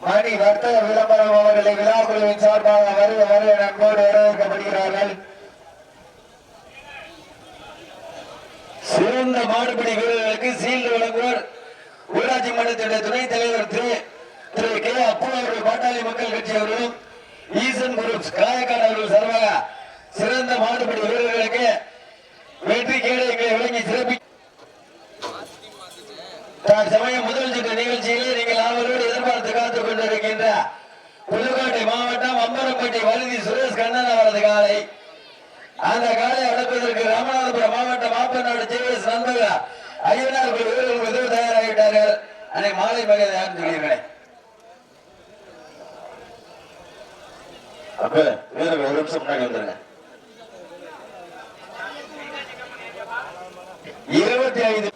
மணி வர்த்தக விளம்பரம் அவர்களை விழா குழுவின் சார்பாக வருக வருக நண்போடு வரவேற்கப்படுகிறார்கள். சிறந்த மாடுபிடி வீரர்களுக்கு சீல்டு வழங்குவோர் ஊராட்சி மன்றத்தினுடைய துணைத் தலைவர் திரு திரு கே. அப்பு அவர்கள் பாட்டாளி மக்கள் கட்சி அவர்களும் ஈசன் குரூப்ஸ் காயக்காடு அவர்கள் சார்பாக சிறந்த மாடுபிடி வீரர்களுக்கு வெற்றி கேடயங்களை வழங்கி சிறப்பி சமயம் முதல் சுற்று நிகழ்ச்சியிலே நீங்கள் அவரோடு எதிர்பார்த்து காத்துக் கொண்டிருக்கின்ற புதுக்கோட்டை மாவட்டம் அம்பரப்பட்டி வழுதி சுரேஷ் கண்ணன் அவரது காலை. அந்த காலை அடப்பதற்கு ராமநாதபுரம் மாவட்டம் மாப்பநாடு ஜேஎஸ் நண்பர்கள் ஐயனார் குழு வீரர்கள் உதவி தயாராகிவிட்டார்கள். அன்னை மாலை மகை யாரும் சொல்லியிருக்கிறேன். அப்ப வீரர்கள் ஒரு நிமிஷம் முன்னாடி வந்துருங்க இருபத்தி ஐந்து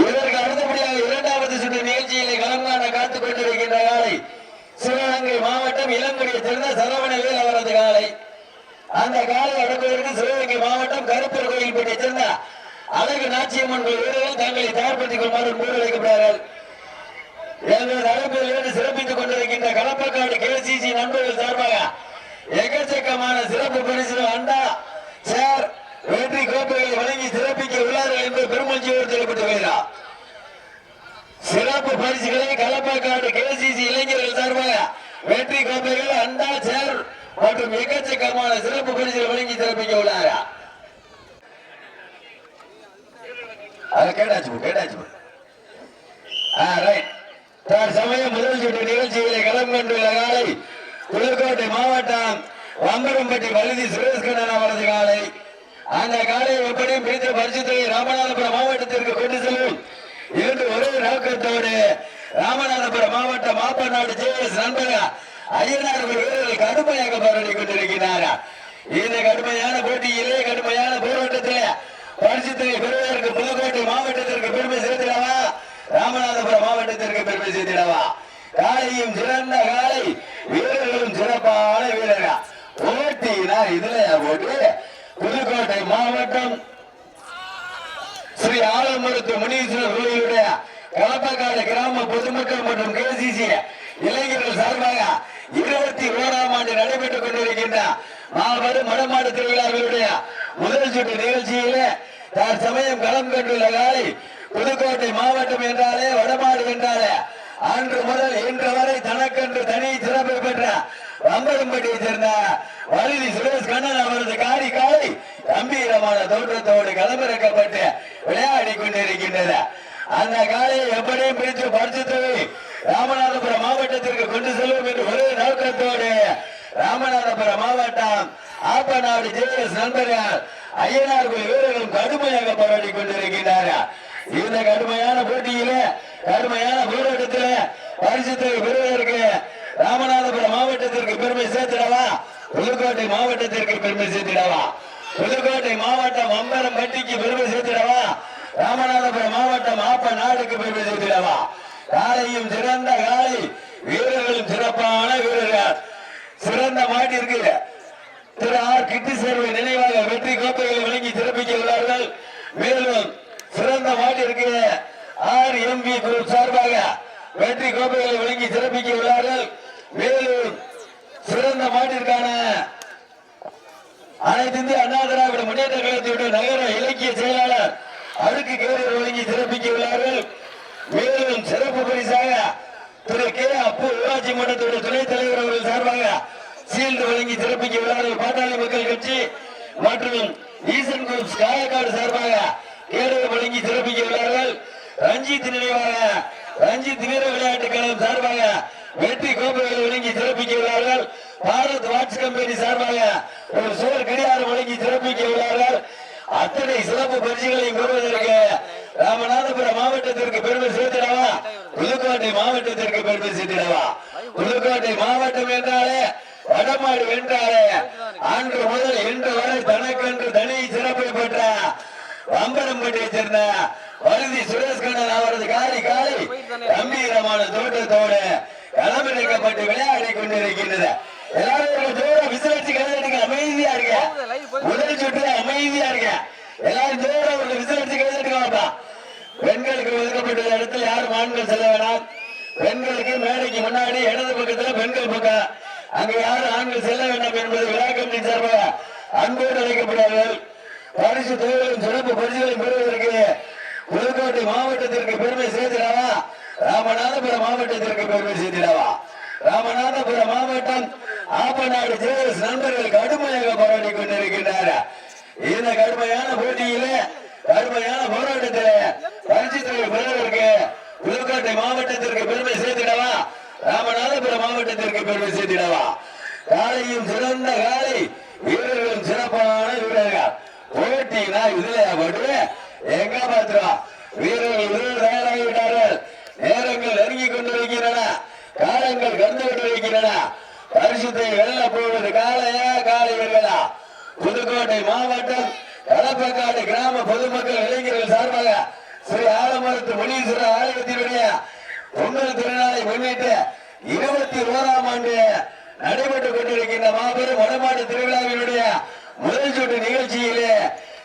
இதற்கு அடுத்தபடியாக இரண்டாவது சுற்று நிகழ்ச்சியிலே கலங்கான காத்துக் கொண்டிருக்கின்ற காலை சிவகங்கை மாவட்டம் இளங்குடியை சேர்ந்த சரவணவேல் அவரது காலை. அந்த காலை அடக்குவதற்கு சிவகங்கை மாவட்டம் கருப்பர் கோயில்பேட்டை சேர்ந்த அழகு நாச்சியம்மன் வீரர்கள் தங்களை தயார்படுத்திக் கொள்மாறு கூறி வைக்கப்படுகிறார்கள். எங்களது அழைப்பில் இருந்து சிறப்பித்துக் கொண்டிருக்கின்ற களப்பக்காடு கேசிசி நண்பர்கள் சார்பாக எக்கச்சக்கமான சிறப்பு பரிசு அண்டா சேர் வெற்றி கோப்பைகளை வழங்கி சிறப்பிக்க உள்ளார்கள் என்று பெருமஞ்சியோடு தெரிவித்து வருகிறார் சிறப்பு பரிசுகளை களப்பக்காடு கேசிசி இளைஞர்கள் சார்பாக வெற்றி கோப்பைகள் அண்டா சேர் மற்றும் எக்கச்சக்கமான சிறப்பு பரிசுகள் வழங்கி சிறப்பிக்க உள்ளாரா? அது கேட்டாச்சு கேட்டாச்சு ஆ, ரைட். தற்சமயம் முதல் சுற்று நிகழ்ச்சிகளை களம் கொண்டுள்ள காலை புதுக்கோட்டை மாவட்டம் வம்பரம்பட்டி வழுதி சுரேஷ்கண்ணன் அவரது காலை. அந்த காலையை எப்படியும் பிடித்த பரிசு பரிசுத்தொகை ராமநாதபுரம் மாவட்டத்திற்கு கொண்டு செல்லும் என்று ஒரே நோக்கத்தோடு ராமநாதபுரம் மாவட்டம் மாப்பநாடு ஜேஎஸ் நண்பர்கள் ஐயனார் வீரர்கள் கடுமையாக போராடி கொண்டிருக்கிறார். இந்த கடுமையான போட்டியிலே கடுமையான போராட்டத்திலே பரிசுத்தொகை பெறுவதற்கு புதுக்கோட்டை மாவட்டத்திற்கு பெருமை சேர்த்திடவா? ராமநாதபுரம் மாவட்டத்திற்கு பெருமை சேர்த்திடவா? காலையும் சிறந்த காலை வீரர்களும் சிறப்பான வீரர்கள். போட்டினா இதுல போட்டு புதுக்கோட்டை மாவட்டம் ஸ்ரீ ஆலமருத்து முனீஸ்வரர் கோயிலுடைய களப்பக்காடு கிராம பொதுமக்கள் மற்றும் கேசிசி இளைஞர்கள் சார்பாக இருபத்தி ஓராம் ஆண்டு நடைபெற்றுக் கொண்டிருக்கின்ற மாபெரும் மடமாடு திருவிழாவினுடைய முதல் சுற்று நிகழ்ச்சியிலே தற்சமயம் களம் கண்டுள்ள காலை புதுக்கோட்டை மாவட்டம் என்றாலே வடமாடு என்றாலே அன்று முதல் இன்று வரை தனக்கென்று தனி சிறப்பு பெற்ற வம்பரம்பட்டியை சேர்ந்த வழுதி சுரேஷ் கண்ணன் அவரது காரி காலை கம்பீரமான தோற்றத்தோடு களமிறக்கப்பட்டு விளையாடி கொண்டிருக்கின்றது. அந்த காலையை எப்படியும் பிரித்து பரிசுத்தவை ராமநாதபுரம் மாவட்டத்திற்கு கொண்டு செல்வோம் என்று ஒரே நோக்கத்தோடு ராமநாதபுரம் மாவட்டம் ஆப்பநாடு ஜேஎஸ் நண்பர்கள் ஐயனார் கோயில் வீரர்களும் கடுமையாக போராடி கொண்டிருக்கின்றார்கள். இந்த கடுமையான போட்டியிலே கடுமையான போராட்டத்திலே பரிசுத்தை பெறுவதற்கு ராமநாதபுரம் மாவட்டத்திற்கு பெருமை சேர்த்திடவா? புதுக்கோட்டை மாவட்டத்திற்கு பெருமை சேர்த்திடவா? புதுக்கோட்டை மாவட்டம் அம்பரம் பட்டிக்கு பெருமை சேர்த்திடவா? ராமநாதபுரம் மாவட்டம் ஆப்ப நாடுக்கு பெருமை காலையும் சிறந்த காலை வீரர்களும் சிறப்பான வீரர்கள். சிறந்த மாட்டிற்கு திரு ஆர். கிட்டி சேர்வை நினைவாக வெற்றி கோப்பைகளை வழங்கி சிறப்பிக்க உள்ளார்கள். மேலும் சிறந்த மாட்டிற்கு ஆர். எம். பி குரூப் சார்பாக வெற்றி கோப்பைகளை வழங்கி சிறப்பிக்க உள்ளார்கள். மேலும் சிறந்த மாட்டிற்கான அனைத்து இந்திய அண்ணா திராவிட முன்னேற்ற கழகத்தினுடைய நகர இலக்கிய செயலாளர் அதுக்கு கேரியர் வழங்கி சிறப்பிக்க உள்ளார்கள் மேலும் சிறப்பு பரிசாக திரு கே. அப்பு ஊராட்சி மன்றத்தோட துணைத் தலைவர் அவர்கள் சார்பாக சீல்டு வழங்கி சிறப்பிக்க உள்ளார்கள் பாட்டாளி மக்கள் கட்சி மற்றும் ஈசன் குரூப்ஸ் காயக்காடு சார்பாக கேடர் வழங்கி சிறப்பிக்க உள்ளார்கள் ரஞ்சித் நினைவாக ரஞ்சித் வீர விளையாட்டு கழகம் சார்பாக வெற்றி கோப்பைகளை வழங்கி சிறப்பிக்க உள்ளார்கள் பாரத் வாட்ச் கம்பெனி சார்பாக ஒரு சுவர் கடிகாரம் வழங்கி சிறப்பிக்க உள்ளார்கள் அத்தனை சிறப்பு பரிசுகளையும் பெறுவதற்கு ராமநாதபுரம் மாவட்டத்திற்கு பெருமை சேர்த்திடவா? புதுக்கோட்டை மாவட்டத்திற்கு பெருமை சேர்த்திடவா? புதுக்கோட்டை மாவட்டம் என்றாலே வடமாடு வென்றாலே அன்று முதல் இன்று வரை தனக்கென்று தனி சிறப்பை பெற்ற அம்பரம்பட்டியை சேர்ந்த வருதி சுரேஷ்கண்ணன் அவரது காரி காலை கம்பீரமான தோட்டத்தோடு களமிறக்கப்பட்டு விளையாடி கொண்டிருக்கின்றது. எல்லாரும் ஜோர விசிலடிச்சு கைதடிங்க அமைதியா இருக்க முதல் சுற்று அமைதியா இருக்க எல்லாரும் ஜோர ஒரு விசாரிச்சு கேட்டுக்கோப்பா பெண்களுக்கு ஒதுக்கப்பட்ட இடத்துல யாரும் ஆண்கள் செல்ல வேணாம்? பெண்களுக்கு மேடைக்கு முன்னாடி இடது பக்கத்துல பெண்கள் பக்கம். அங்க யாரும் ஆண்கள் செல்ல வேண்டாம் என்பது விழா கமிட்டி சார்பாக அன்போடு அழைக்கப்படுவார்கள். பரிசு தொழிலும் சிறப்பு பரிசுகளை பெறுவதற்கு புதுக்கோட்டை மாவட்டத்திற்கு பெருமை சேர்த்திடவா? ராமநாதபுரம் மாவட்டத்திற்கு பெருமை சேர்த்திடவா? ராமநாதபுரம் மாவட்டம் ஆப்பநாடு ஜேஎஸ் நண்பர்கள் கடுமையாக போராடி கொண்டிருக்கின்றனர் இந்த கடுமையான போட்டியில கடுமையான போராட்டத்தில் பரிசு பெறுவதற்கு புதுக்கோட்டை மாவட்டத்திற்கு பெருமை சேர்த்திடவா? ராமநாதபுரம் மாவட்டத்திற்கு பெருமை சேர்த்திடவா? காலையும் சிறந்த காலை வீரர்களும் சிறப்பான வீரர்கள். போட்டினா இதுல பட்டு எங்க பாத்துருவா வீரர்கள் வீரர் தயாராகி விட்டார்கள் நேரங்கள் நெருங்கி கொண்டிருக்கின்றன காலங்கள் கடந்து கொண்டிருக்கின்றன பரிசுத்தை வெல்ல போவது காலையா காலை வெல்லலா புதுக்கோட்டை மாவட்டம் கடப்பக்காடு கிராம பொதுமக்கள் இளைஞர்கள் சார்பாக ஸ்ரீ ஆலமரத்து முனீஸ்வரர் ஆலயத்தினுடைய பொங்கல் திருநாளை முன்னிட்டு இருபத்தி ஓராம் ஆண்டு நடைபெற்றுக் கொண்டிருக்கின்ற மாபெரும் வடமாடு திருவிழாவினுடைய முதல் சுற்று நிகழ்ச்சியிலே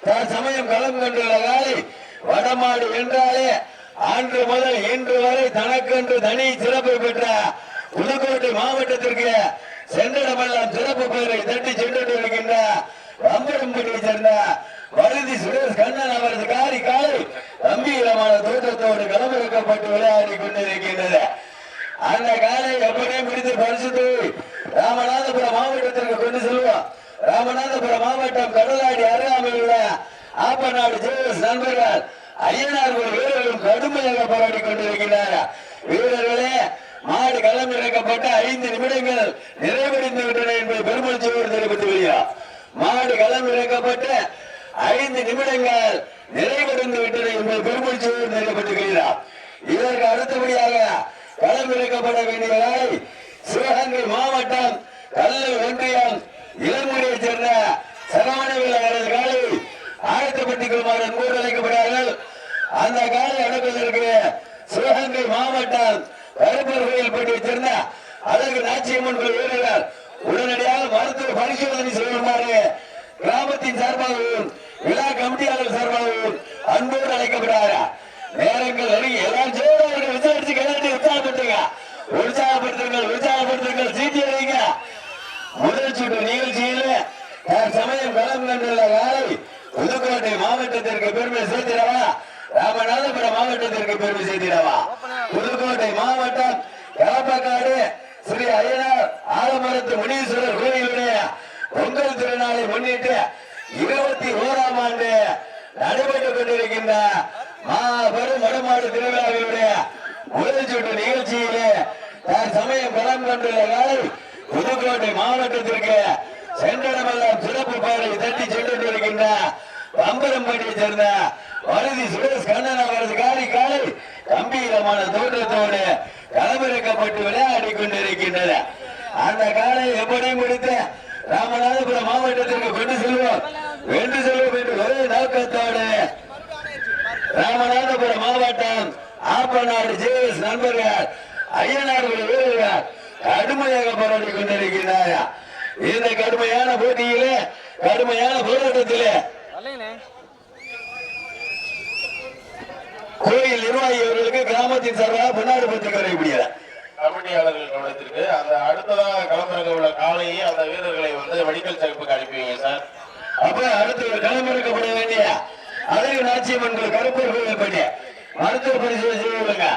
தற்சமயம் களம் கொண்டுள்ள காலை வடமாடு என்றாலே அன்று முதல் இன்று வரை தனக்கென்று தனி சிறப்பு பெற்ற புதுக்கோட்டை மாவட்டத்திற்கு சென்றிடமெல்லாம் சிறப்பு பெயரை தட்டி சென்று இருக்கின்ற அம்பரம்பட்டியை சேர்ந்த வழுதி சுரேஷ் கண்ணன் அவரது காரி காலை கம்பீரமான தோற்றத்தோடு களமிறக்கப்பட்டு விளையாடி கொண்டிருக்கின்றது. அந்த காலை எப்படியே முடித்து பரிசுத்து ராமநாதபுரம் மாவட்டத்திற்கு கொண்டு செல்வோம். ராமநாதபுரம் மாவட்டம் கடலாடி அருகாமையில் உள்ள ஆப்பநாடு ஜேஎஸ் நண்பர்கள் ஐயனார்கள் வீரர்களும் கடுமையாக போராடி கொண்டிருக்கிறார்கள் வீரர்களே மாடு களம் இறக்கப்பட்ட ஐந்து நிமிடங்கள் நிறைவடைந்து விட்டன என்பதை பெருமளச்சியோடு தெரிவித்து வருகிறார் மாடு களம் இறக்கப்பட்ட ஐந்து நிமிடங்கள் நிறைவடைந்து விட்டன என்பதை பெருமளச்சியோடு நிறைவேற்றுகிறார் இதற்கு அடுத்தபடியாக களம் இறக்கப்பட வேண்டிய வேலை சிவகங்கை மாவட்டம் கல்லு ஒன்றியம் இளங்குடியைச் சேர்ந்த சரவணவில் அவரது காலை ஆயத்தப்பட்டுக் கொள்ளுமாறு அன்போடு அழைக்கப்படுகிறார்கள். அந்த காலை அடக்குவதற்கு சிவகங்கை மாவட்டம் கருப்பர் கோயில்பட்டியைச் சேர்ந்த அழகு நாச்சியம்மன் கோயில் வீரர்கள் உடனடியாக மருத்துவ பரிசோதனை செய்யுமாறு கிராமத்தின் சார்பாகவும் விழா கமிட்டியாளர் சார்பாகவும் அன்போடு அழைக்கப்படுகிறார். நேரங்கள் நெருங்கி எல்லாம் ஜோடவர்கள் விசாரிச்சு கிளம்பி உற்சாகப்படுத்துங்க. உற்சாகப்படுத்துங்கள் உற்சாகப்படுத்துங்கள் சீட்டி அடிங்க. முதல் சுற்று நிகழ்ச்சியில் சமயம் களம் கண்டுள்ள காலை புதுக்கோட்டை மாவட்டத்திற்கு பெருமை சேர்த்திடவா? ராமநாதபுரம் மாவட்டத்திற்கு பெருமை சேர்த்திடவா? புதுக்கோட்டை மாவட்டம் எலப்பக்காடு ஸ்ரீ ஐயனார் ஆலமரத்து முனீஸ்வரர் கோயிலுடைய பொங்கல் திருநாளை முன்னிட்டு இருபத்தி ஓராம் ஆண்டு நடைபெற்றுக் கொண்டிருக்கின்ற மாபெரும் வடமாடு திருவிழாவினுடைய முதல் சுற்று நிகழ்ச்சியிலே சமயம் பலம் கொண்டுள்ள காலை புதுக்கோட்டை மாவட்டத்திற்கு சென்றடமெல்லாம் சிறப்பு பாடலை தட்டி சென்று இருக்கின்ற பம்பரம்பட்டியை சேர்ந்த வருதி சுரேஷ் கண்ணன் அவரது காலை காலை கம்பீரமான தோற்றத்தோடு களமிறக்கப்பட்டு விளையாடி கொண்டிருக்கின்றன அந்த காலை எப்படி முடித்து? ராமநாதபுரம் மாவட்டத்திற்கு கொண்டு செல்வோம். வென்று செல்வோம் என்று ஒரே நோக்கத்தோடு ராமநாதபுரம் மாவட்டம் ஆப்பநாடு ஜேஎஸ் நண்பர்கள் ஐயனார் வீரர்கள் கடுமையாக போராடி கொண்டிருக்கிறார் இந்த கடுமையான போட்டியிலே கடுமையான போராட்டத்திலே கோயில் நிர்வாகி அவர்களுக்கு கிராமத்தின் சார்பாக பொன்னாடு பத்திரிகை வரையப்படுகிறது கமிட்டியாளர்கள் கவனத்திற்கு அந்த அடுத்ததாக களமிறங்க உள்ள காலையை அந்த வீரர்களை வந்து வடிக்கல் சகுப்புக்கு அனுப்பிவிங்க சார். அப்ப அடுத்து ஒரு களமிறக்கப்பட வேண்டிய அழகு நாச்சியம்மன் கருப்பூர் கோயில் படி மருத்துவ பரிசோதனை செய்யுங்க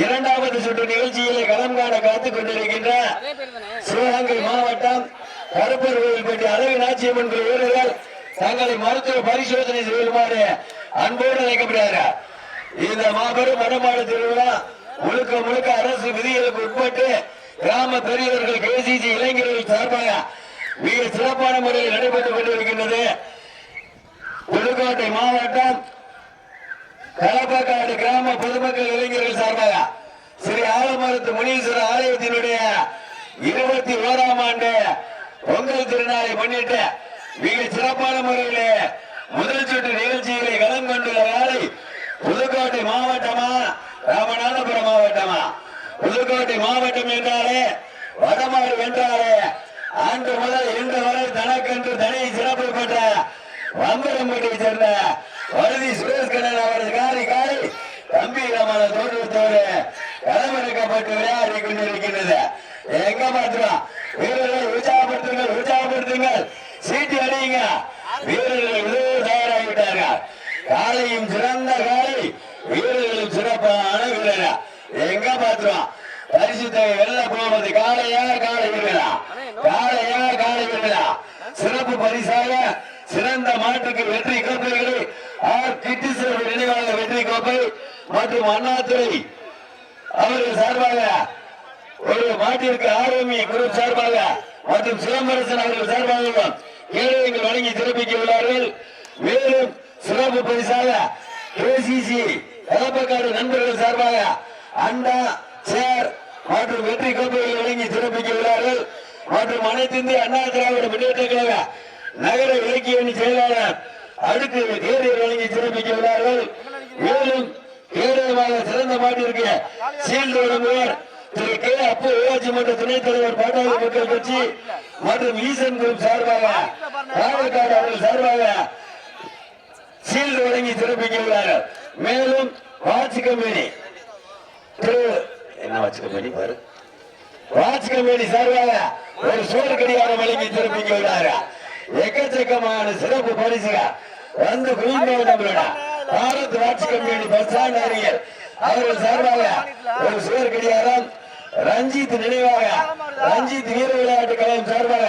இரண்டாவது சுற்று நிகழ்ச்சியில் களம் காண காத்துக் கொண்டிருக்கின்ற சிவகங்கை மாவட்டம் கருப்பூர் கோயில்பட்டி அழகு நாச்சியம்மன் வீரர்கள் தங்களை மருத்துவ பரிசோதனை செய்யுமாறு அன்போடு அழைக்கப்படுகிறார் இந்த மாபெரும் வடமாடு திருவிழா முழுக்க முழுக்க அரசு விதிகளுக்கு உட்பட்டு கிராம பெரியவர்கள் கேசிசி இளைஞர்கள் சார்பாக மிக சிறப்பான முறையில் நடைபெற்றுக் கொண்டிருக்கின்றது. புதுக்கோட்டை மாவட்டம் களப்பக்காடு கிராம பொதுமக்கள் இளைஞர்கள் சார்பாக ஸ்ரீ ஆலமரத்து முனீஸ்வரர் ஆலயத்தினுடைய இருபத்தி ஓராம் ஆண்டு பொங்கல் திருநாளை முன்னிட்டு மிக சிறப்பான முறையிலே முதல் சுற்று நிகழ்ச்சிகளை கலந்து கொண்டுள்ள வேலை புதுக்கோட்டை மாவட்டமா ராமநாதபுரம் மாவட்டமா? புதுக்கோட்டை மாவட்டம் என்றாலே வடமாடு வென்றாலே அன்று முதல் இன்று வரை தனக்கென்று தனி சிறப்பு பெற்ற வம்பரம்பட்டியை சேர்ந்த வருதி சுரேஷ் கண்ணன் அவரது காரி காலை கம்பீரமான தோற்றத்தோடு களமிறக்கப்பட்டு விளையாடி கொண்டிருக்கின்றது. எங்க பார்த்துக்கலாம் வீரர்கள் உற்சாகப்படுத்துங்கள் உற்சாகப்படுத்துங்கள் சீட்டி அடியுங்க வீரர்கள் மிகவும் தயாராகிவிட்டார்கள் காலையும் சிறந்த காலை வீரர்களும் சிறப்பான வீரரா எங்க பார்த்துருவோம் பரிசு தொகை வெல்ல போவது காளையா காளை வீரரா காளையா காளை வீரரா சிறப்பு பரிசாக சிறந்த மாட்டுக்கு வெற்றி கோப்பைகளை ஆர் கிட்டிஸ்வரர் நினைவாக வெற்றி கோப்பை மற்றும் அண்ணாதுரை அவர்கள் சார்பாக ஒரு மாட்டிற்கு ஆரோமி குரூப் சார்பாக மற்றும் சிலம்பரசன் அவர்கள் சார்பாக ஏழைகள் வழங்கி சிறப்பிக்க உள்ளார்கள். மேலும் சிறப்பு பரிசாக கேசிசி கலப்பக்காடு நண்பர்கள் சார்பாக அண்டா சேர் மற்றும் வெற்றி கோப்பைகள் வழங்கி சிறப்பிக்க உள்ளார்கள். மற்றும் அனைத்து இந்திய அண்ணா திராவிட முன்னேற்ற கழக நகர இலக்கிய அணி செயலாளர் அடுத்து தேர்தல் வழங்கி சிறப்பிக்க உள்ளார்கள். மேலும் கேடயமாக சிறந்த மாட்டிற்கு சீல்டு வழங்குவார் திரு கே. அப்பு ஊராட்சி மன்ற துணைத் தலைவர் பாட்டாளி மக்கள் கட்சி மற்றும் ஈசன் குரூப் சார்பாக காவல்காடு அவர்கள் சார்பாக சீல்டு வழங்கி சிறப்பிக்க மேலும் வாட்ச் கம்பெனி திரு என்ன வாட்ச் கம்பெனி பாரு? வாட்ச் கம்பெனி சார்பாக ஒரு சோறு கடிகாரம் வழங்கி சிறப்பிக்க எக்கச்சக்கமான சிறப்பு பரிசுகள் வந்து குவிந்தவர் நம்மளோட. பாரத் வாட்சி கம்பெனி பஸ் அறிஞர். அவர்கள் சார்பாக ஒரு சுவர் கடிகாரம் ரஞ்சித் நினைவாக ரஞ்சித் வீர விளையாட்டு கழகம் சார்பாக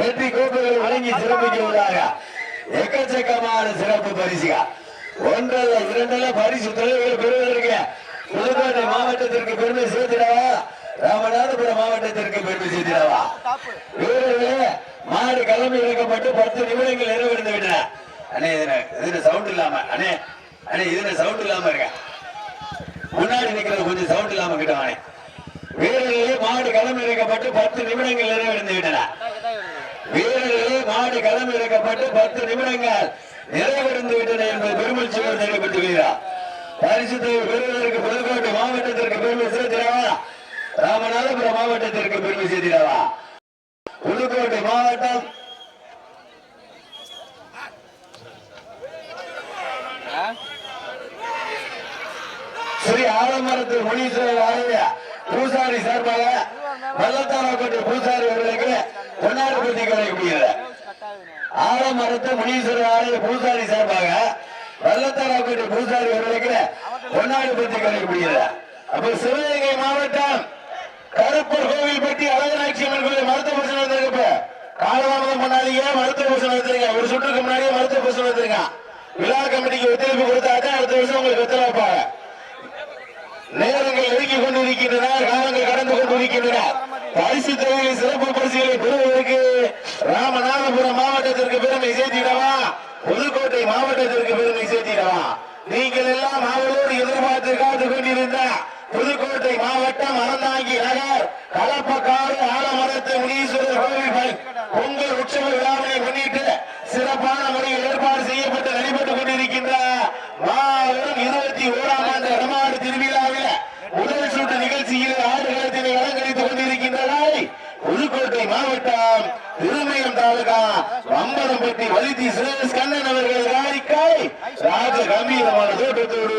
வெற்றி கோப்பைகள் வழங்கி சிறப்பிக்க உள்ளார்கள் எக்கச்சக்கமான சிறப்பு பரிசுகள். ஒன்றல்ல இரண்டல்ல பரிசு தலைவர்கள் பெறுவதற்கு புதுக்கோட்டை மாவட்டத்திற்கு பெருமை சேர்த்திடவா? ராமநாதபுரம் மாவட்டத்திற்கு பெருமை சேர்த்திடவா? வீரர்களே மாடு கிளம்பி இறக்கப்பட்டு பத்து நிமிடங்கள் நிறைவடைந்து விட்டன. அண்ணே இதுல இதுல சவுண்ட் இல்லாம அண்ணே அண்ணே இதுல சவுண்ட் இல்லாம இருக்க முன்னாடி நிக்கிறது கொஞ்சம் சவுண்ட் இல்லாம கிட்ட வானே வீரர்களே மாடு களம் இறக்கப்பட்டு பத்து நிமிடங்கள் நிறைவடைந்து விட்டன வீரர்களே மாடு களம் இறக்கப்பட்டு பத்து நிமிடங்கள் நிறைவடைந்து விட்டன என்பது பெருமகிழ்ச்சியோடு தெரிவிக்கப்பட்டுகிறார் பரிசுத்தை பெறுவதற்கு புதுக்கோட்டை மாவட்டத்திற்கு பெருமை சேர்த்திடவா? ராமநாதபுரம் மாவட்டத்திற்கு பெருமை சேர்த்திடவா? புதுக்கோட்டை மாவட்டம் ஸ்ரீ ஆலமரத்து முனீஸ்வரர் ஆலய பூசாரி சார்பாக வல்லத்தாரக்கோட்டை பூசாரி அவர்களுக்கு பொன்னாடு பூர்த்தி கிடைக்கப்படுகிறது ஆலமரத்து முனீஸ்வரர் ஆலய பூசாரி சார்பாக வல்லத்தாரக்கோட்டை பூசாரி அவர்களுக்கு பொன்னாடு பூர்த்தி கிடைக்கப்படுகிறது அப்ப சிவகங்கை மாவட்டம் கருப்பர் கோவில்பட்டி அழகராட்சி அம்மன் கோயில் மருத்துவ பசங்க வந்திருக்கு காலதாமதம் பண்ணாதீங்க மருத்துவ பசங்க வச்சிருக்கேன் ஒரு சுற்றுக்கு முன்னாடியே மருத்துவ பசங்க வச்சிருக்கேன் விழா கமிட்டிக்கு ஒத்துழைப்பு கொடுத்தாதான் அடுத்த வருஷம் உங்களுக்கு ஒத்துழைப்பாங்க. வைப்பாங்க நேரங்கள் நெருங்கி கொண்டிருக்கின்றன காலங்கள் கடந்து கொண்டிருக்கின்றன. பரிசு தொகையில் சிறப்பு பரிசுகளை பெறுவதற்கு ராமநாதபுரம் மாவட்டத்திற்கு பெருமை சேர்த்திடவா? புதுக்கோட்டை மாவட்டத்திற்கு பெருமை சேர்த்திடவா? நீங்கள் எல்லாம் அவளோடு எதிர்பார்த்து காத்து கொண்டிருந்த புதுக்கோட்டை மாவட்டம் அறந்தாங்கி நகர் கலப்பக்காடு ஆலமரத்து முனீஸ்வரர் கோவில் பொங்கல் உற்சவ விழாவினை முன்னிட்டு சிறப்பான முறையில் ஏற்பாடு செய்யப்பட்டு நடைபெற்றுக் கொண்டிருக்கின்ற மாபெரும் இருபத்தி ஓராம் ஆண்டு வடமாடு திருவிழாவில் முதல் சுற்று நிகழ்ச்சியில் ஆடுகளத்தினை அலங்கரித்துக் கொண்டிருக்கின்ற நாளை புதுக்கோட்டை மாவட்டம் திருமயம் தாலுகா வம்பரம்பட்டி வலிதி சுரேஷ் கண்ணன் அவர்கள் காரிக்காய் ராஜ கம்பீரமான தோட்டத்தோடு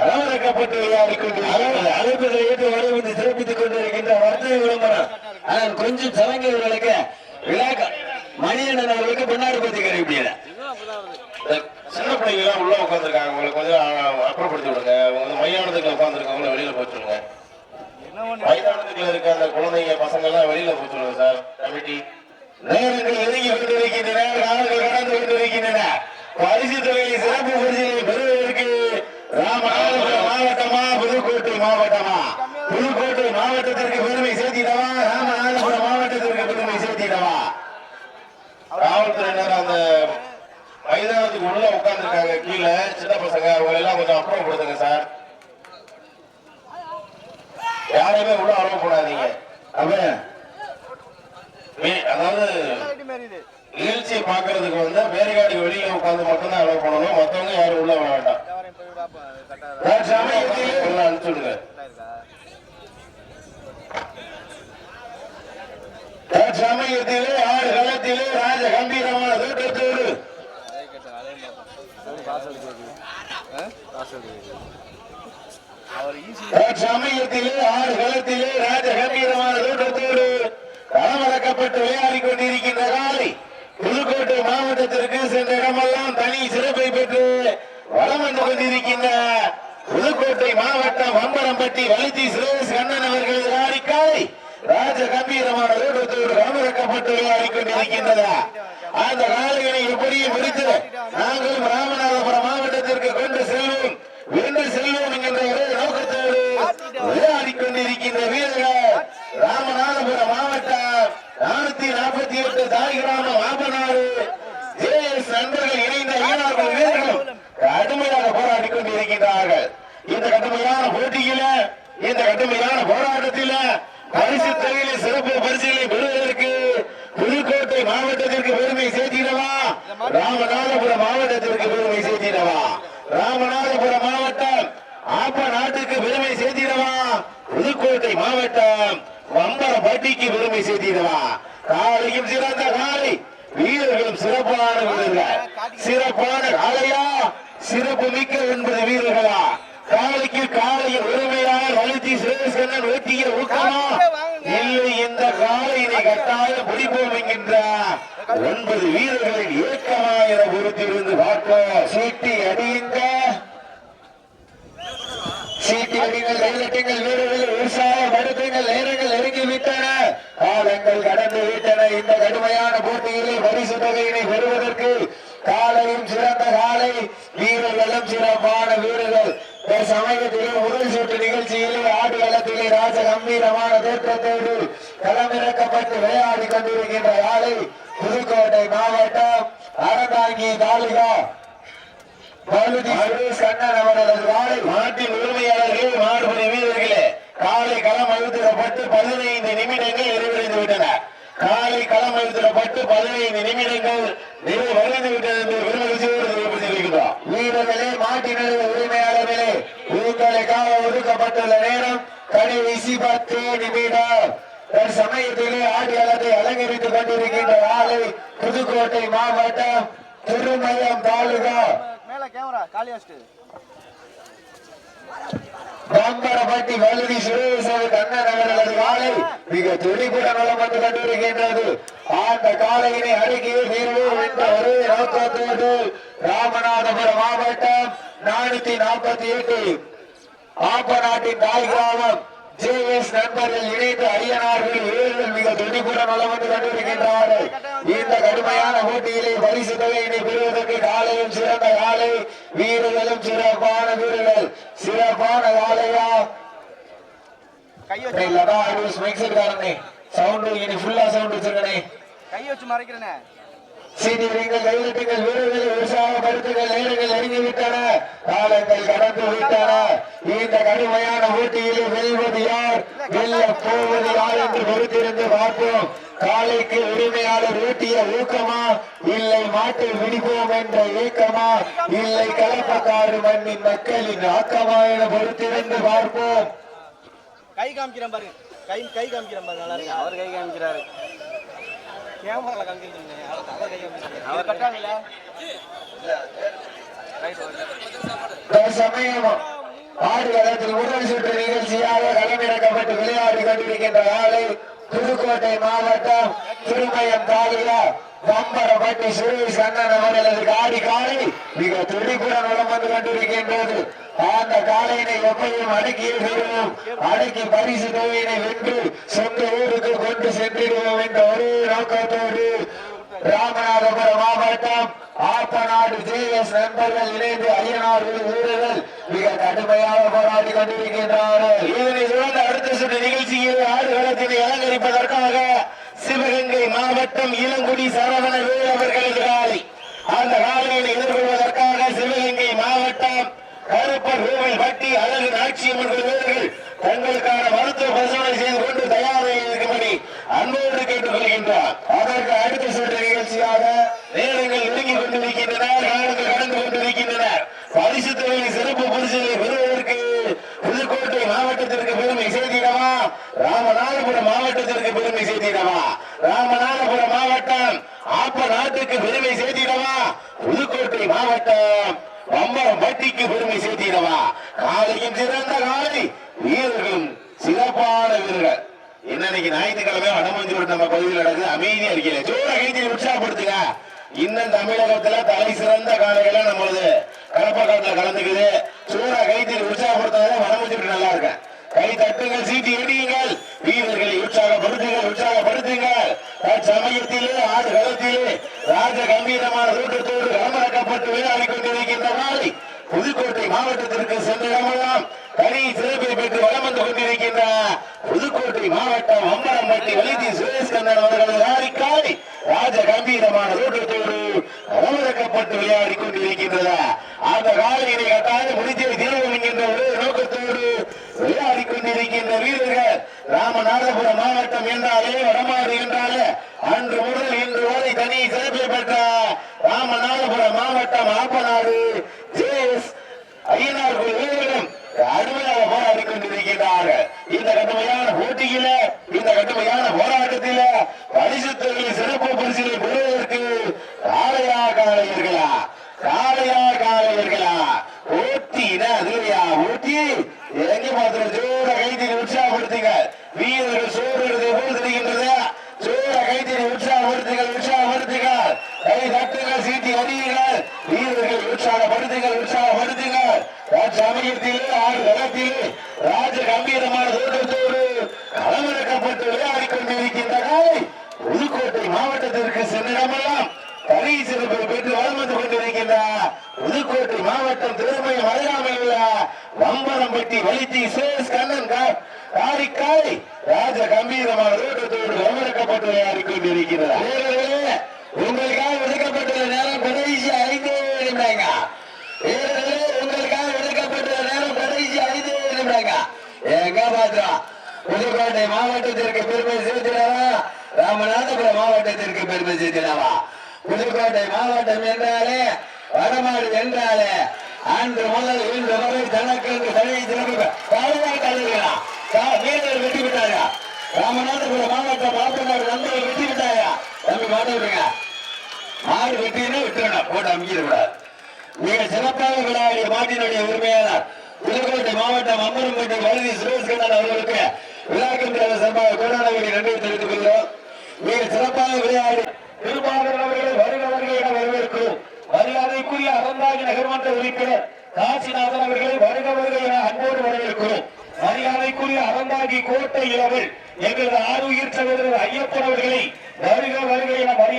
அளவரக்கப்பட்டு விளையாடிக் கொண்டிருக்கிறார்கள். அழைப்பதை ஏற்று வரவிருந்து சிறப்பித்துக் கொண்டிருக்கின்ற வர்த்தக விளம்பரம் ஆனால் கொஞ்சம் சலங்கையவர்களுக்கு விழா மணியண்ணன் அவர்களுக்கு பின்னாடி பத்தி கரை முடியல இந்த சின்ன பிள்ளைங்க எல்லாம் உள்ள உட்காந்துருக்காங்க உங்களுக்கு கொஞ்சம் அப்புறப்படுத்தி விடுங்க. உங்க மையானத்துக்குள்ள உட்காந்துருக்கவங்கள வெளியில போச்சு விடுங்க இருக்க அந்த குழந்தைங்க பசங்க எல்லாம் வெளியில போச்சுருவோம் சார். கமிட்டி. நேரங்கள் நெருங்கி கொண்டிருக்கின்றன நாடுகள் கடந்து கொண்டிருக்கின்றன. பரிசு தொகையை சிறப்பு பரிசுகளை பெறுவதற்கு ராமநாதபுரம் மாவட்டமா புதுக்கோட்டை மாவட்டமா? புதுக்கோட்டை மாவட்டத்திற்கு பெருமை சேர்த்திடவா? ராமநாதபுரம் மாவட்டத்திற்கு பெருமை சேர்த்திடவா? காவல்துறையினர் அந்த மைதானத்துக்கு உள்ள உட்கார்ந்துருக்காங்க. கீழே சின்ன பசங்க அவங்க எல்லாம் கொஞ்சம் அப்புறப்படுத்துங்க சார். யாரையுமே உள்ள அளவு போடாதீங்க அவன் அதாவது நிகழ்ச்சியை பார்க்கறதுக்கு வந்து வேறுகாடி வெளியில உட்காந்து மட்டும்தான் அளவு பண்ணணும். மத்தவங்க யாரும் உள்ள வர வேண்டாம். உள்ள அனுப்பிச்சுடுங்க. தற்சமயத்திலே ஆறு களத்திலே ராஜ கம்பீரமான தோட்டத்தோடு சமயத்திலே ஆறு களத்திலே ராஜ கம்பீரமான தோட்டத்தோடு களமிறக்கப்பட்டு விளையாடி கொண்டிருக்கின்ற காலை புதுக்கோட்டை மாவட்டத்திற்கு சென்ற இடமெல்லாம் தனி சிறப்பை பெற்று வளம் வந்து கொண்டிருக்கின்ற புதுக்கோட்டை மாவட்டம் வம்பரம்பட்டி வலித்தி சுரேஷ் கண்ணன் அவர்களது ராடி காலை ராஜ கம்பீரமான தோட்டத்தோடு களமிறக்கப்பட்டு விளையாடி கொண்டிருக்கின்றதா அந்த காலையினை எப்படியும் பிடித்து நாங்களும் ராமநாதபுரம் மாவட்டத்திற்கு கொண்டு செல்வோம் வென்று செல்வோம் என்கின்ற ஒரே நோக்கத்தோடு விளையாடி கொண்டிருக்கின்ற வீரர்கள் ராமநாதபுரம் மாவட்டம் நானூத்தி நாற்பத்தி எட்டு தாய் கிராமம் ஜேஎஸ் நண்பர்கள் இணைந்த வீரர்களும் கடுமையாக போராடி கொண்டிருக்கின்றார்கள். இந்த கடுமையான போட்டியில இந்த கடுமையான போராட்டத்தில பரிசு தொகையில சிறப்பு பரிசுகளை பெறுவதற்கு புதுக்கோட்டை மாவட்டத்திற்கு பெருமை சேர்த்திடவா? ராமநாதபுரம் மாவட்டத்திற்கு பெருமை சேர்த்திடவா? ராமநாதபுரம் மாவட்டம் ஆப்ப நாட்டுக்கு பெருமை சேர்த்திடவா? புதுக்கோட்டை மாவட்டம் வம்பரப்பட்டிக்கு பெருமை சேர்த்திடவா? காலையும் சிறந்த காலை வீரர்களும் சிறப்பான வீரர்கள். சிறப்பான காலையா சிறப்பு மிக்க என்பது வீரர்களா? காலைக்கு காலையில் உரிமையான வலித்தி சுரேஷ்கண்ணன் வெட்டிய ஊக்கமா? இல்லை இந்த காலையினை கட்டாயம் பிடிப்போம் என்கின்ற ஒன்பது வீரர்களின் இயக்கமா என பொறுத்திருந்து பார்க்க சீட்டி அடியுங்கள் சீட்டி அடிங்கள் கைதட்டுங்கள் வீரர்கள் விவசாயம் படுத்துங்கள் நேரங்கள் நெருங்கி விட்டன காலங்கள் கடந்து விட்டன இந்த கடுமையான போட்டியிலே பரிசு தொகையினை பெறுவதற்கு காலையும் சிறந்த காலை வீரர்களும் சிறப்பான வீரர்கள் சமயத்திலே முதல் சுற்று நிகழ்ச்சியிலே ஆடு களத்திலே ராஜ கம்பீரமான தோற்றத்தோடு களமிறக்கப்பட்டு விளையாடி கொண்டிருக்கின்ற காலை புதுக்கோட்டை மாவட்டம் அறந்தாங்கி தாலுகா. கண்ணன் அவரது காலை மாட்டின் உரிமையாளர்களே மாடுபடி வீரர்களே காலை களம் அழுத்திடப்பட்டு பதினைந்து நிமிடங்கள் நிறைவடைந்து விட்டன. காலை களம் அழுத்திடப்பட்டு பதினைந்து நிமிடங்கள் நிறைவடைந்து விட்டது என்று தெரிவித்திருக்கிறோம் வீரர்களே மாட்டினுடைய உரிமையாளர்களே உங்களுக்காக ஒதுக்கப்பட்டுள்ள நேரம் கடைசி பத்து நிமிடம். சமயத்திலே ஆடியாளத்தை அலங்கரித்துக் கொண்டிருக்கின்ற ஆலை புதுக்கோட்டை மாவட்டம் திருமயம் தாலுகா. பம்பரப்பட்டி வழுதி சுரேசர் கண்ணன் அவர்களது காலை மிக துடிப்புடன் நலம் வந்து கொண்டிருக்கின்றது. அந்த காலையினை அடக்கிய தீர்வோம் என்ற ஒரே நோக்கத்தோடு ராமநாதபுரம் மாவட்டம் நானூத்தி நாற்பத்தி எட்டு ஆப்ப நாட்டின் தாய் கிராமம். நண்பர்கள் இணைந்து ஐயனார்கள் வீரர்கள் மிக துடிப்புடன் நலம் வந்து கொண்டிருக்கின்றார்கள். இந்த கடுமையான போட்டியிலே பரிசு தொகையினை பெறுவதற்கு காலையும் சிறந்த காலை வீரர்களும் சிறப்பான வீரர்கள். சிறப்பான காலையா? வச்சு சவுண்ட் இனி ஃபுல்லா சவுண்ட் வச்சிருக்கனே. கை வச்சு மறைக்கிறேனே. சீனியர்கள் கைவிட்டுங்கள் வீரர்கள் உற்சாகப்படுத்துங்கள் நேரங்கள் நெருங்கி விட்டன காலங்கள் கடந்து விட்டன. இந்த கடுமையான போட்டியில் வெல்வது யார்? வெல்ல போவது யார் என்று பொறுத்திருந்து பார்ப்போம். காலைக்கு உரிமையாளர் ஊட்டிய ஊக்கமா? இல்லை மாட்டை விடுவோம் என்ற ஏக்கமா? இல்லை கலப்பக்காடு மண்ணின் மக்களின் ஆக்கமா என பொறுத்திருந்து பார்ப்போம். கை காமிக்கிறேன் பாருங்க கை கை காமிக்கிறேன் பாருங்க நல்லா இருக்கு? அவர் கை காமிக்கிறாரு. கேமரால காமிக்கிறீங்க அவர் அவர் கை காமிக்கிறாரு அவர் கட்டாங்கல்ல தற்சமயம் ஆடுகளத்தில் முதல் சுற்று நிகழ்ச்சியாக களமிறக்கப்பட்டு விளையாடி கொண்டிருக்கின்ற ஆளை புதுக்கோட்டை மாவட்டம் திருமயம் தாலுகா. வம்பரப்பட்டி சுரேஷ் கண்ணன் அவர்களது காடி காலை மிக துடிப்புடன் வளம் வந்து கொண்டிருக்கின்றது. அந்த காலையினை எப்பையும் அடக்கி தீர்வோம் அடக்கி பரிசு தொகையினை வென்று சொந்த ஊருக்கு கொண்டு சென்றிடுவோம் என்ற ஒரே நோக்கத்தோடு ராமநாதபுரம் மாவட்டம் ஆப்பநாடு ஜேஎஸ் நண்பர்கள் இணைந்து ஐயனார் வீரர்கள் மிக கடுமையாக போராடி கொண்டிருக்கின்றார்கள். இதனை தொடர்ந்து அடுத்த சுற்று நிகழ்ச்சியில் ஆடுகளத்தினை அலங்கரிப்பதற்காக சிவகங்கை மாவட்டம் இளங்குடி சரவண வேல் அவர்களது காலை அந்த காலையை எதிர்கொள்வதற்காக சிவகங்கை மாவட்டம் கருப்பர் கோவில் பட்டி அழகு நாச்சியம்மன் வீரர்கள் தங்களுக்கான மருத்துவ பரிசோதனை செய்து கொண்டு தயாராக இருக்கும்படி அன்போடு கேட்டுக் கொள்கின்றார். அதற்கு அடுத்த சுற்று நிகழ்ச்சியாக நேரங்கள் நெருங்கிக் கொண்டிருக்கின்றன நாடுகள் கடந்து கொண்டிருக்கின்றன. பரிசு தொகையில் சிறப்பு பரிசுகளை பெறுவதற்கு புதுக்கோட்டை மாவட்டத்திற்கு பெருமை சேர்த்திடவா ராமநாதபுரம் மாவட்டத்திற்கு பெருமை சேர்த்திடவா ராமநாதபுரம் மாவட்டம் ஆப்ப நாட்டுக்கு பெருமை சேர்த்திடவா புதுக்கோட்டை மாவட்டம் பம்பரம் பட்டிக்கு பெருமை காலையும் சிறந்த காலை வீரர்களும் சிறப்பான வீரர்கள். இன்னைக்கு ஞாயிற்றுக்கிழமை? வடமஞ்சூர் நம்ம பகுதியில் நடக்குது. அமைதி அறிக்கையில ஜோர கைதியை உற்சாகப்படுத்துங்க. இன்னும் தமிழகத்துல தலை சிறந்த காலைகளை நம்மளது கடப்பக்காட்டுல கலந்துக்குது. சூற கைத்தறி உற்சாகப்படுத்தாத வடமஞ்சூர் நல்லா இருக்கேன். கை தட்டுங்கள் சீட்டி எடியுங்கள் வீரர்களை உற்சாகப்படுத்துங்கள் உற்சாகப்படுத்துங்கள் தற்சமயத்திலே ஆடு களத்திலே ராஜ கம்பீரமான தோட்டத்தோடு களமிறக்கப்பட்டு விளையாடி கொண்டிருக்கின்ற நாளை புதுக்கோட்டை மாவட்டத்திற்கு சென்றிடமெல்லாம் தனி சிறப்பை பெற்று வளம் வந்து கொண்டிருக்கின்ற புதுக்கோட்டை மாவட்டம் அம்பரம்பட்டி வலிதி சுரேஷ்கந்தன் அவர்களது காரிக்காலை ராஜ கம்பீரமான தோட்டத்தோடு களமிறக்கப்பட்டு விளையாடி கொண்டிருக்கின்றதா அந்த காலையினை கட்டாயம் முடித்தே தீர்வோம் என்கின்ற ஒரே நோக்கத்தோடு விளையாடி கொண்டிருக்கின்ற வீரர்கள் ராமநாதபுரம் மாவட்டம் என்றாலே வடமாறு என்றாலே அன்று முதல் இன்று வரை தனி சிறப்பை பெற்ற ராமநாதபுரம் மாவட்டம் ஆப்பநாடு. ஜேஎஸ் ஐயனார் வீரர்களும் அருமையாக போராடி கொண்டிருக்கிறார்கள் இந்த கடுமையான போட்டியில இந்த கடுமையான போராட்டத்தில பரிசு தொகையில் சிறப்பு பரிசிலை பெறுவதற்கு காளையா காளையர்களா காளையா காளையர்களா போட்டினா அதுலையா போட்டி எங்க பாத்திரம் ஜோர கைதில் உற்சாகப்படுத்துங்க வீரர்கள் சோறுகிறது போல் தெரிகின்றது சோர கைதில் உற்சாகப்படுத்துங்கள் உற்சாகப்படுத்துங்கள் கை தட்டுங்கள் சீட்டி அடியுங்கள் வீரர்கள் உற்சாகப்படுத்துங்கள் உற்சாகப்படுத்துங்கள் சமயத்திலே ஆறு களத்திலே ராஜ கம்பீரமான தோட்டத்தோடு களமிறக்கப்பட்டு விளையாடி கொண்டிருக்கின்ற காலை புதுக்கோட்டை மாவட்டத்திற்கு சென்றிடமெல்லாம் தனி சிறப்பை பெற்று வளம் வந்து கொண்டிருக்கின்ற புதுக்கோட்டை மாவட்டம் திருமயம் அருகாமையில் உள்ள வம்பரம்பட்டி வலித்தி சேஸ் கண்ணன் கா- காரிக்காய் ராஜ கம்பீரமான தோட்டத்தோடு களமிறக்கப்பட்டு விளையாடி கொண்டிருக்கிறார் வீரர்களே, உங்களுக்காக ஒதுக்கப்பட்டுள்ள நேரம் கடைசி ஐந்து நிமிடங்க வீரர்களே, உங்களுக்காக ஒதுக்கப்பட்டுள்ள நேரம் கடைசி ஐந்து நிமிடங்க எங்க பாத்திரம் புதுக்கோட்டை மாவட்டத்திற்கு பெருமை சேர்த்திடவா ராமநாதபுரம் மாவட்டத்திற்கு பெருமை சேர்த்திடவா புதுக்கோட்டை மாவட்டம் என்றாலே வடமாடு என்றாலே அன்று முதல் இன்று வரை தனக்கென்று தனி சிறப்பு பாதுகாக்கிறா வீரர்கள் வெட்டி விட்டாரா ராமநாதபுரம் மாவட்டம் மாவட்ட நண்பர்கள் வெட்டி விட்டாயா தம்பி மாட்ட மாடு வெட்டினா விட்டுறணும். போட்டு அமைக்கிடக்கூடாது மிக சிறப்பாக விளையாடிய மாட்டினுடைய உரிமையாளர் புதுக்கோட்டை மாவட்டம் அம்மரம்பட்டி வழுதி சுரேஷ் கண்ணன் அவர்களுக்கு விழாக்கம் தலைவர் சார்பாக கொரோனாவை நன்றி தெரிவித்துக் கொள்கிறோம். மிக சிறப்பாக விளையாடி திருமாவளவன் அவர்களை வருக வருக என வரவேற்கிறோம் மரியாதைக்குரிய அறந்தாங்கி நகர்மன்ற உறுப்பினர் காசிநாதன் அவர்களை வருக வருக என அன்போடு வரவேற்கிறோம். மரியாதைக்குரிய அறந்தாங்கி கோட்டை இளவல் எங்களது ஆறுயிர் சகோதரர் ஐயப்பன் அவர்களை வருக வருக என